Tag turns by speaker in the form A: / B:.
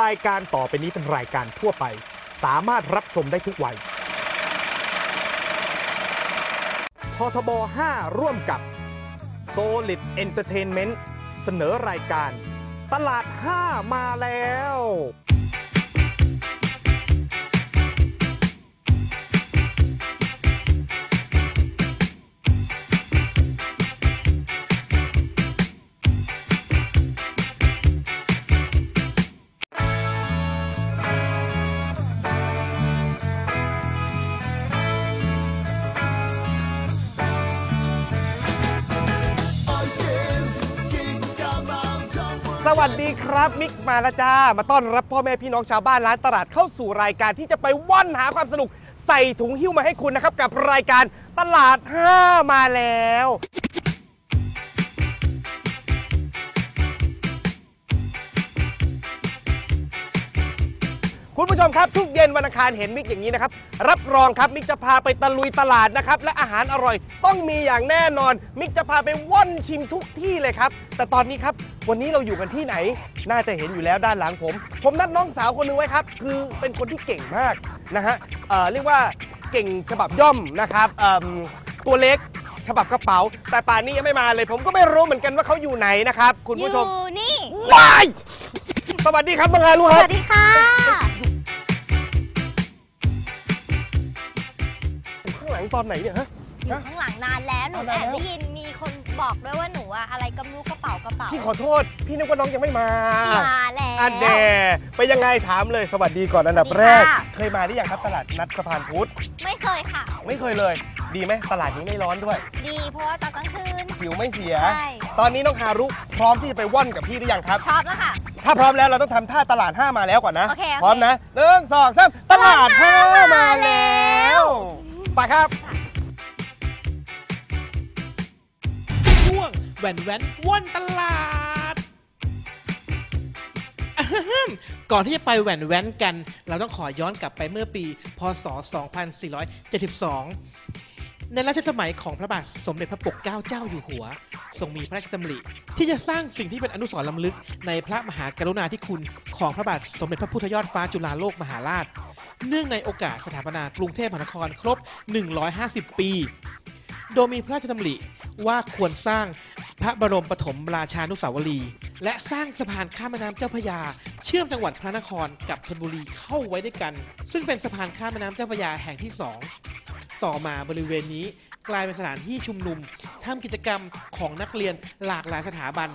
A: รายการต่อไปนี้เป็นรายการทั่วไป สามารถรับชมได้ทุกวัยททบ 5 ร่วมกับ Solid Entertainment เสนอรายการ ตลาด 5 มาแล้ว สวัสดีครับมิกมาแล้วจ้า มาต้อนรับพ่อแม่พี่น้องชาวบ้านร้านตลาดเข้าสู่รายการที่จะไปว่อนหาความสนุก ใส่ถุงหิ้วมาให้คุณนะครับ กับรายการตลาด5มาแล้ว คุณผู้ชมครับ ทุกเย็นวันอังคารเห็นมิกอย่างนี้นะครับรับรองครับมิกจะพาไปตะลุยตลาดนะครับและอาหารอร่อยต้องมีอย่างแน่นอน มิกจะพาไปว่อนชิมทุกที่เลยครับแต่ตอนนี้ครับวันนี้เราอยู่กันที่ไหน น่าจะเห็นอยู่แล้วด้านหลังผม ผมนัดน้องสาวคนหนึงไว้ครับ คือเป็นคนที่เก่งมากนะฮะเอ่อเรียกว่าเก่งฉบับย่อมนะครับเอิ่มตัวเล็กฉบับกระเป๋า แต่ป่านนี้ยังไม่มาเลย ผมก็ไม่รู้เหมือนกันว่าเขาอยู่ไหนนะครับ คุณผู้ชม
B: อยู่นี่
A: ว้ายสวัสดีครับบังงาลูก
B: ส
A: ครับ
B: วัสดีค่ะ
A: งหลังตอนไหนเนี่ยฮะ
B: อยู่ข้างหลังนานแล้วหนู
A: เอา
B: แอ
A: นาน
B: บ
A: แล้ว
B: ได้ยินมีคนบอกด้วยว่าหนูอะอะไรก็ไม่รู้กระเป๋ากระเป๋า
A: พี่ขอโทษ พี่นึกว่าน้องยังไม่มา
B: มาแล้ว
A: อันเดไปยังไงถามเลยสวัสดีก่อนอันดับ
B: สวัสดี
A: แรก
B: ค่ะ
A: เคยมาหรือยังครับตลาดนัดสะพานพุทธ
B: ไม่เคยค่ะ
A: ไม่เคยเลย ดีไหมตลาดนี้ไม่ร้อนด้วย
B: ดีเพราะว่าตอนกลางคืน
A: ผิวไม่เสีย
B: ใช่
A: ตอนนี้น้องฮารุพร้อมที่จะไปว่อนกับพี่หรือยังครับ
B: พร้อมแล้วค่ะ
A: ถ้าพร้อมแล้วเราต้องทำท่าตลาด5มาแล้วก่อนนะ
B: โอเคโอเค
A: พร้อมนะหนึ่งสองสามตลาด5มาแล้ว ไปครับ
C: ช่วงแหวนแหวนว่อนตลาด ก่อนที่จะไปแหวนแหวนกัน เราต้องขอย้อนกลับไปเมื่อปี พศ 2472 ในรัชสมัยของพระบาทสมเด็จพระปกเกล้าเจ้าอยู่หัว ทรงมีพระราชดำริ ที่จะสร้างสิ่งที่เป็นอนุสรณ์ล้ำลึก ในพระมหากรุณาธิคุณของพระบาทสมเด็จพระพุทธยอดฟ้าจุฬาโลกมหาราช เนื่องในโอกาสสถาปนากรุงเทพมหานครครบ 150 ปี โดยมีพระราชดำริว่าควรสร้างพระบรมปฐมราชานุสาวรีย์และสร้างสะพานข้ามแม่น้ำเจ้าพระยา เชื่อมจังหวัดพระนครกับชลบุรีเข้าไว้ด้วยกัน ซึ่งเป็นสะพานข้ามแม่น้ำเจ้าพระยาแห่งที่สองต่อมาบริเวณนี้กลายเป็นสถานที่ชุมนุมทำกิจกรรมของนักเรียนหลากหลายสถาบัน